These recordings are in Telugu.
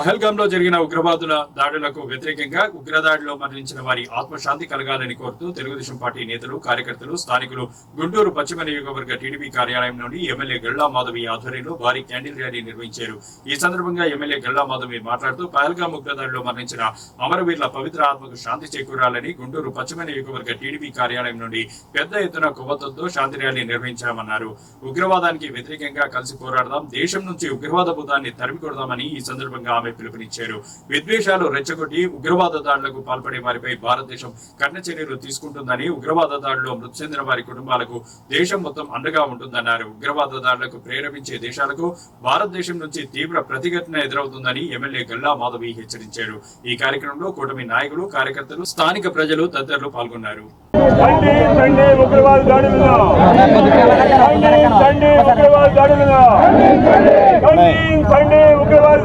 పహల్గామ్లో జరిగిన ఉగ్రవాదుల దాడులకు వ్యతిరేకంగా ఉగ్రదాడిలో మరణించిన వారి ఆత్మశాంతి కలగాలని కోరుతూ తెలుగుదేశం పార్టీ నేతలు కార్యకర్తలు స్థానికులు గుంటూరు పశ్చిమ నియోజకవర్గ టీడీపీ కార్యాలయం నుండి ఎమ్మెల్యే గల్లా మాధవి ఆధ్వర్యంలో భారీ క్యాండిల్ ర్యాలీ నిర్వహించారు. ఈ సందర్భంగా ఎమ్మెల్యే గల్లా మాధవి మాట్లాడుతూ పహల్గామ్ ఉగ్రదాడిలో మరణించిన అమరవీరుల పవిత్ర ఆత్మకు శాంతి చేకూరాలని గుంటూరు పశ్చిమ నియోజకవర్గ టీడీపీ కార్యాలయం నుండి పెద్ద ఎత్తున కొవ్వొత్తులతో శాంతి ర్యాలీ నిర్వహించామన్నారు. ఉగ్రవాదానికి వ్యతిరేకంగా కలిసి పోరాడదాం దేశం నుంచి ఉగ్రవాద భూతాన్ని తరిమి కొడదామని ఈ సందర్భంగా ఆమె పిలుపునిచ్చారు విద్వేషాలు రెచ్చగొట్టి ఉగ్రవాద దాడులకు పాల్పడే వారిపై భారతదేశం కఠిన చర్యలు తీసుకుంటుందని ఉగ్రవాద దాడుల్లో మృతి చెందిన వారి కుటుంబాలకు దేశం మొత్తం అండగా ఉంటుందన్నారు. ఉగ్రవాద దాడులకు ప్రేరేపించే దేశాలకు భారతదేశం నుంచి తీవ్ర ప్రతిఘటన ఎదురవుతుందని ఎమ్మెల్యే గల్లా మాధవి హెచ్చరించారు. ఈ కార్యక్రమంలో కూటమి నాయకులు కార్యకర్తలు స్థానిక ప్రజలు తదితరులు పాల్గొన్నారు. తండ్రి తండ్రి ఉగ్రవాద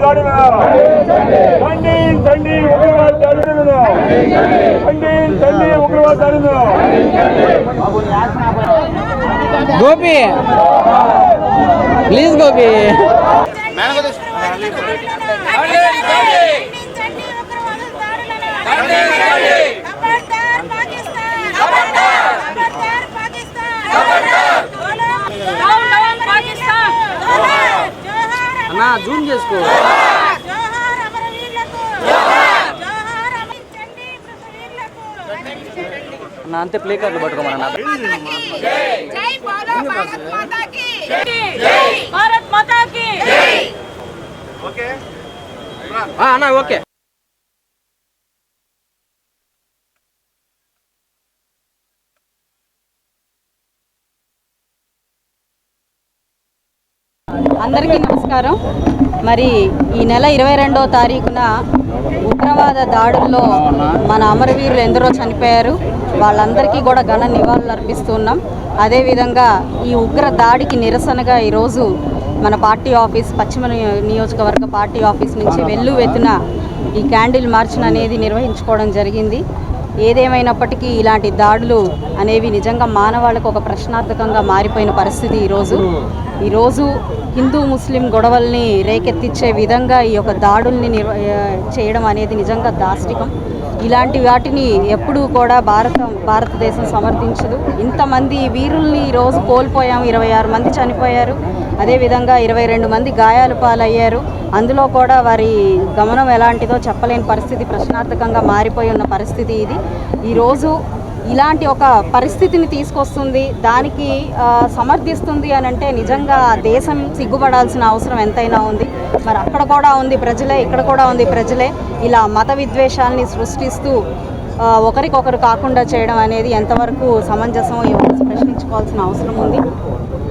దాడులను తండ్రి తండ్రి ఉగ్రవాద దాడులను తండ్రి తండ్రి ఉగ్రవాద దాడులను తండ్రి తండ్రి ఉగ్రవాద దాడులను అన్న అంతే ప్లే కార్డులు పట్టుకోమన్నా అన్న ఓకే. అందరికీ నమస్కారం. మరి ఈ నెల ఇరవై రెండవ తారీఖున ఉగ్రవాద దాడుల్లో మన అమరవీరులు ఎందరో చనిపోయారు. వాళ్ళందరికీ కూడా ఘన నివాళులు అర్పిస్తున్నాం. అదేవిధంగా ఈ ఉగ్ర దాడికి నిరసనగా ఈరోజు మన పార్టీ ఆఫీస్ పశ్చిమ నియోజకవర్గ పార్టీ ఆఫీస్ నుంచి వెల్లువెత్తున ఈ క్యాండిల్ మార్చ్ అనేది నిర్వహించుకోవడం జరిగింది. ఏదేమైనప్పటికీ ఇలాంటి దాడులు అనేవి నిజంగా మానవాళికి ఒక ప్రశ్నార్థకంగా మారిపోయిన పరిస్థితి ఈరోజు. ఈరోజు హిందూ ముస్లిం గొడవల్ని రేకెత్తించే విధంగా ఈ యొక్క దాడుల్ని చేయడం అనేది నిజంగా దాష్టికం. ఇలాంటి వాటిని ఎప్పుడూ కూడా భారత భారతదేశం సమర్థించదు. ఇంతమంది వీరుల్ని ఈరోజు కోల్పోయాం ఇరవై ఆరు మంది చనిపోయారు. అదేవిధంగా ఇరవై రెండు మంది గాయాలు పాలయ్యారు. అందులో కూడా వారి గమనం ఎలాంటిదో చెప్పలేని పరిస్థితి ప్రశ్నార్థకంగా మారిపోయి ఉన్న పరిస్థితి ఇది. ఈరోజు ఇలాంటి ఒక పరిస్థితిని తీసుకొస్తుంది దానికి సమర్థిస్తుంది అని అంటే నిజంగా దేశం సిగ్గుపడాల్సిన అవసరం ఎంతైనా ఉంది. మరి అక్కడ కూడా ఉంది ప్రజలే ఇక్కడ కూడా ఉంది ప్రజలే. ఇలా మత విద్వేషాల్ని సృష్టిస్తూ ఒకరికొకరు కాకుండా చేయడం అనేది ఎంతవరకు సమంజసం ప్రశ్నించుకోవాల్సిన అవసరం ఉంది.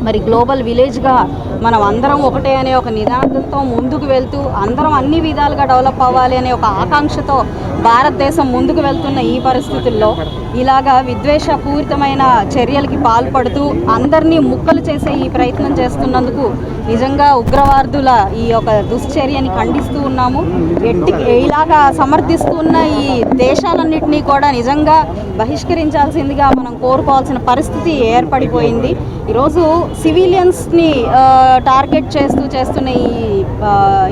మరి గ్లోబల్ విలేజ్గా మనం అందరం ఒకటే అనే ఒక నినాదంతో ముందుకు వెళ్తూ అందరం అన్ని విధాలుగా డెవలప్ అవ్వాలి అనే ఒక ఆకాంక్షతో భారతదేశం ముందుకు వెళ్తున్న ఈ పరిస్థితుల్లో ఇలాగా విద్వేషపూరితమైన చర్యలకి పాల్పడుతూ అందరినీ ముక్కలు చేసే ఈ ప్రయత్నం చేస్తున్నందుకు నిజంగా ఉగ్రవాదుల ఈ యొక్క దుశ్చర్యని ఖండిస్తూ ఉన్నాము. ఎట్టి ఇలాగా సమర్థిస్తున్న ఈ దేశాలన్నింటినీ కూడా నిజంగా బహిష్కరించాల్సిందిగా మనం కోరుకోవాల్సిన పరిస్థితి ఏర్పడిపోయింది. ఈరోజు సివిలియన్స్ని టార్గెట్ చేస్తూ చేస్తున్న ఈ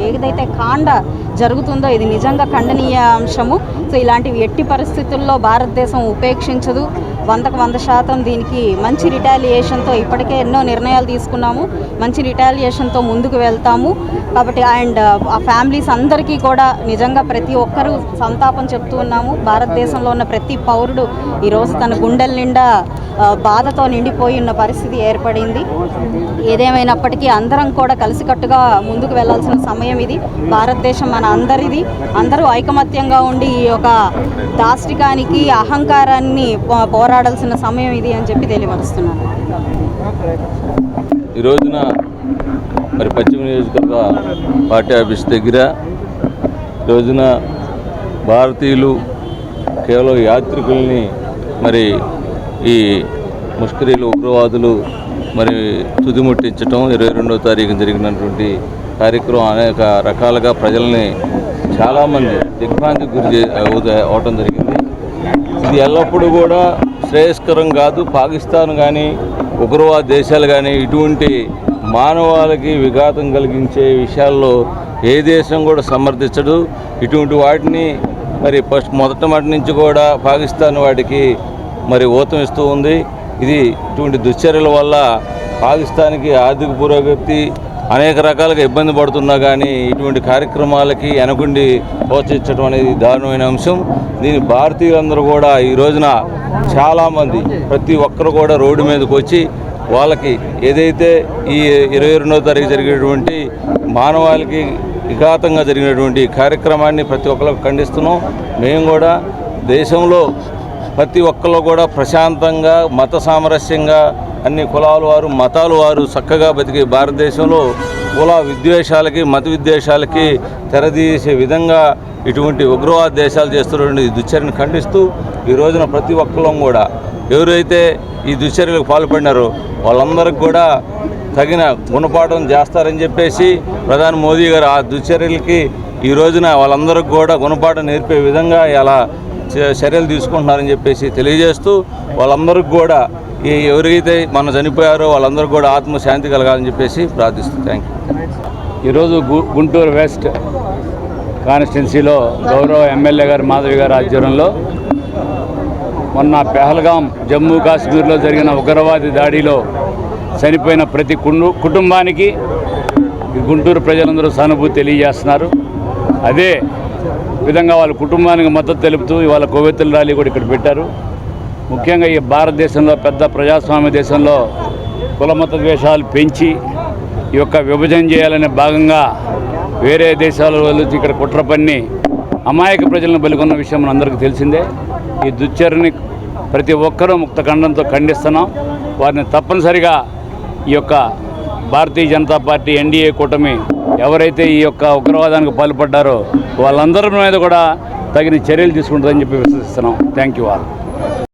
ఏదైతే కాండ జరుగుతుందో ఇది నిజంగా ఖండనీయ అంశము సో ఇలాంటివి ఎట్టి పరిస్థితుల్లో భారతదేశం ఉపేక్షించదు. వందకు వంద శాతం దీనికి మంచి రిటాలియేషన్తో ఇప్పటికే ఎన్నో నిర్ణయాలు తీసుకున్నాము. మంచి రిటాలియేషన్తో ముందుకు వెళ్తాము. కాబట్టి అండ్ ఆ ఫ్యామిలీస్ అందరికీ కూడా నిజంగా ప్రతి ఒక్కరూ సంతాపం చెప్తూ ఉన్నాము. భారతదేశంలో ఉన్న ప్రతి పౌరుడు ఈరోజు తన గుండెల నిండా బాధతో నిండిపోయి ఉన్న పరిస్థితి ఏర్పడింది. ఏదేమైనప్పటికీ అందరం కూడా కలిసికట్టుగా ముందుకు వెళ్ళాల్సిన సమయం ఇది. భారతదేశం మన అందరిది. అందరూ ఐకమత్యంగా ఉండి ఈ యొక్క దాష్టికానికి అహంకారాన్ని పోరా పోరాడాల్సిన సమయం ఇది అని చెప్పి తెలియపరుస్తున్నాను ఈ రోజున మరి పశ్చిమ నియోజకవర్గ పార్టీ ఆఫీస్ దగ్గర ఈ రోజున భారతీయులు కేవలం యాత్రికుల్ని మరి ఈ ముష్కరీలు ఉగ్రవాదులు మరి తుదిముట్టించడం ఇరవై రెండవ తారీఖు జరిగినటువంటి కార్యక్రమం అనేక రకాలుగా ప్రజల్ని చాలామంది దిగ్భ్రాంతికి గురి అవటం జరిగింది. ఇది ఎల్లప్పుడూ కూడా శ్రేయస్కరం కాదు పాకిస్తాన్ కానీ ఉగ్రవాద దేశాలు కానీ ఇటువంటి మానవాళికి విఘాతం కలిగించే విషయాల్లో ఏ దేశం కూడా సమర్థించదు ఇటువంటి వాటిని మరి ఫస్ట్ మొదటి మాట నుంచి కూడా పాకిస్తాన్ వాటికి మరి ఊతం ఇస్తూ ఉంది. ఇది ఇటువంటి దుశ్చర్యల వల్ల పాకిస్తాన్కి ఆర్థిక పురోగతి అనేక రకాలుగా ఇబ్బంది పడుతున్నా కానీ ఇటువంటి కార్యక్రమాలకి వెనకుండి ప్రోత్సహించడం అనేది దారుణమైన అంశం. దీని భారతీయులందరూ కూడా ఈ రోజున చాలామంది ప్రతి ఒక్కరు కూడా రోడ్డు మీదకి వచ్చి వాళ్ళకి ఏదైతే ఈ ఇరవై రెండవ తారీఖు జరిగేటువంటి మానవాళికి విఘాతంగా జరిగినటువంటి కార్యక్రమాన్ని ప్రతి ఒక్కరు ఖండిస్తున్నాం. మేము కూడా దేశంలో ప్రతి ఒక్కరు కూడా ప్రశాంతంగా మత సామరస్యంగా అన్ని కులాల వారు మతాల వారు చక్కగా బతికే భారతదేశంలో కుల విద్వేషాలకి మత విద్వేషాలకి తెరదీసే విధంగా ఇటువంటి ఉగ్రవాద దేశాలు చేస్తున్నటువంటి ఈ దుశ్చర్యను ఖండిస్తూ ఈ రోజున ప్రతి ఒక్కరం కూడా ఎవరైతే ఈ దుశ్చర్యలకు పాల్పడినారో వాళ్ళందరికీ కూడా తగిన గుణపాఠం చేస్తారని చెప్పేసి ప్రధాని మోదీ గారు ఆ దుశ్చర్యలకి ఈ రోజున వాళ్ళందరికీ కూడా గుణపాఠం నేర్పే విధంగా ఇలా చ- చర్యలు తీసుకుంటున్నారని చెప్పేసి తెలియజేస్తూ వాళ్ళందరికీ కూడా ఎవరైతే మన చనిపోయారో వాళ్ళందరూ కూడా ఆత్మశాంతి కలగాలని చెప్పేసి ప్రార్థిస్తూ థ్యాంక్ యూ. ఈరోజు గు- గుంటూరు వెస్ట్ కాన్స్టిట్యున్సీలో గౌరవ ఎమ్మెల్యే గారు మాధవి గారి ఆధ్వర్యంలో మొన్న పెహల్గాం జమ్మూ కాశ్మీర్లో జరిగిన ఉగ్రవాది దాడిలో చనిపోయిన ప్రతి కుటుంబానికి ఈ గుంటూరు ప్రజలందరూ సానుభూతి తెలియజేస్తున్నారు. అదే విధంగా వాళ్ళ కుటుంబానికి మద్దతు తెలుపుతూ ఇవాళ కొవ్వెత్తుల ర్యాలీ కూడా ఇక్కడ పెట్టారు. ముఖ్యంగా ఈ భారతదేశంలో పెద్ద ప్రజాస్వామ్య దేశంలో కులమత ద్వేషాలు పెంచి ఈ యొక్క విభజన చేయాలనే భాగంగా వేరే దేశాల వాళ్ళు ఇక్కడ కుట్ర పన్ని అమాయక ప్రజలను బలికొన్న విషయం మనందరికీ తెలిసిందే. ఈ దుశ్చర్ని ప్రతి ఒక్కరూ ముక్తఖండంతో ఖండిస్తున్నాం. వారిని తప్పనిసరిగా ఈ యొక్క భారతీయ జనతా పార్టీ ఎన్డీఏ కూటమి ఎవరైతే ఈ యొక్క ఉగ్రవాదానికి పాల్పడ్డారో వాళ్ళందరి మీద కూడా తగిన చర్యలు తీసుకుంటుందని చెప్పి విశ్వసిస్తున్నాం. Thank you all.